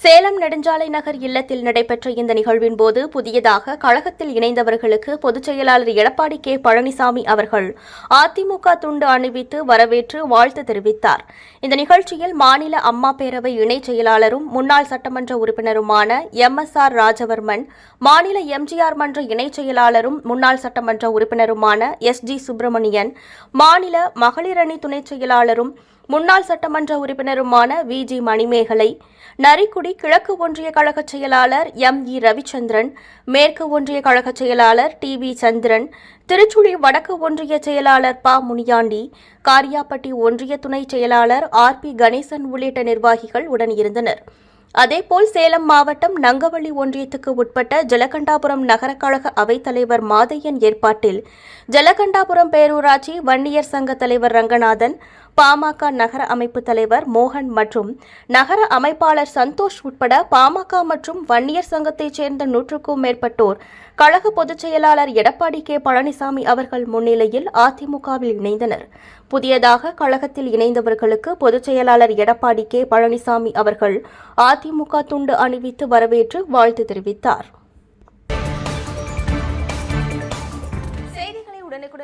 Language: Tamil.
சேலம் நெடுஞ்சாலை நகர் இல்லத்தில் நடைபெற்ற இந்த நிகழ்வின் போது புதியதாக கழகத்தில் இணைந்தவர்களுக்கு பொதுச் செயலாளர் எடப்பாடி கே. பழனிசாமி அவர்கள் அதிமுக துண்டு அணிவித்து வரவேற்று வாழ்த்து தெரிவித்தார். இந்த நிகழ்ச்சியில் மாநில அம்மா பேரவை இணைச் செயலாளரும் முன்னாள் சட்டமன்ற உறுப்பினருமான எம். எஸ். ஆர். ராஜவர்மன் மாநில எம்ஜிஆர் மன்ற இணைச் செயலாளரும் முன்னாள் சட்டமன்ற உறுப்பினருமான எஸ். ஜி. சுப்பிரமணியன் மாநில மகளிரணி துணைச் செயலாளரும் முன்னாள் சட்டமன்ற உறுப்பினருமான வி. ஜி. மணிமேகலை நரிக்குடி கிழக்கு ஒன்றிய கழகச் செயலாளர் எம் இ ரவிச்சந்திரன் மேற்கு ஒன்றிய கழகச் செயலாளர் டி வி சந்திரன் திருச்சுழி வடக்கு ஒன்றிய செயலாளர் ப முனியாண்டி காரியாப்பட்டி ஒன்றிய துணைச் செயலாளர் ஆர் பி கணேசன் உள்ளிட்ட நிர்வாகிகள் உடன் இருந்தனர். அதேபோல் சேலம் மாவட்டம் நங்கவள்ளி ஒன்றியத்துக்கு உட்பட்ட ஜலகண்டாபுரம் நகர கழக அவைத்தலைவர் மாதையன் ஏற்பாட்டில் ஜலகண்டாபுரம் பேரூராட்சி வன்னியர் சங்க தலைவர் ரங்கநாதன் பாமக நகர அமைப்பு தலைவர் மோகன் மற்றும் நகர அமைப்பாளர் சந்தோஷ் உட்பட பாமக மற்றும் வன்னியர் சங்கத்தைச் சேர்ந்த நூற்றுக்கும் மேற்பட்டோர் கழக பொதுச் செயலாளர் எடப்பாடி கே. பழனிசாமி அவர்கள் முன்னிலையில் அதிமுகவில் இணைந்தனர். புதியதாக கழகத்தில் இணைந்தவர்களுக்கு பொதுச் செயலாளர் எடப்பாடி கே. பழனிசாமி அவர்கள் அதிமுக துண்டு அணிவித்து வரவேற்று வாழ்த்து தெரிவித்தார்.